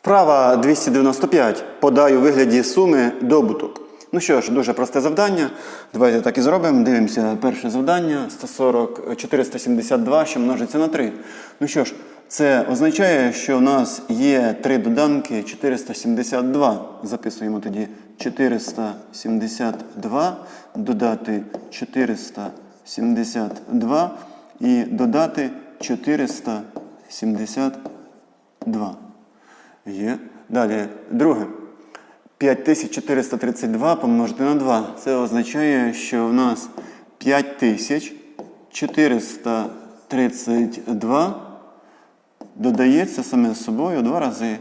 Вправа 295. Подай у вигляді суми добуток. Ну що ж, дуже просте завдання. Давайте так і зробимо. Дивимося перше завдання 140, 472, що множиться на 3. Ну що ж, це означає, що у нас є три доданки 472. Записуємо тоді 472, додати 472 і додати 472. Є. Далі, друге. 5432 помножити на 2. Це означає, що в нас 5432 додається саме з собою два рази.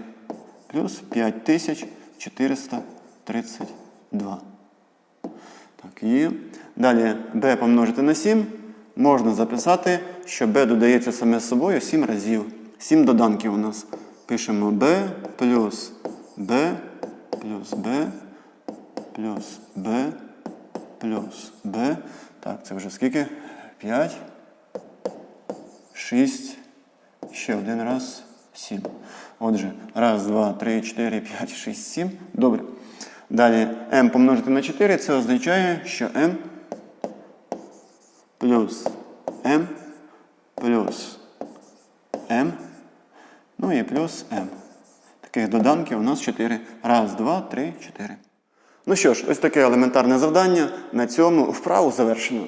Плюс 5432. Так, є. Далі b помножити на 7. Можна записати, що b додається саме з собою 7 разів. 7 доданків у нас. Пишемо b плюс b плюс b плюс b плюс b. Так, це вже скільки? 5, 6, ще один раз, 7. Отже, раз, два, три, чотири, п'ять, шість, сім. Добре. Далі m помножити на 4, це означає, що m плюс m плюс m, ну і плюс m. Таких доданків у нас 4. Раз, два, три, чотири. Ну що ж, ось таке елементарне завдання. На цьому вправу завершено.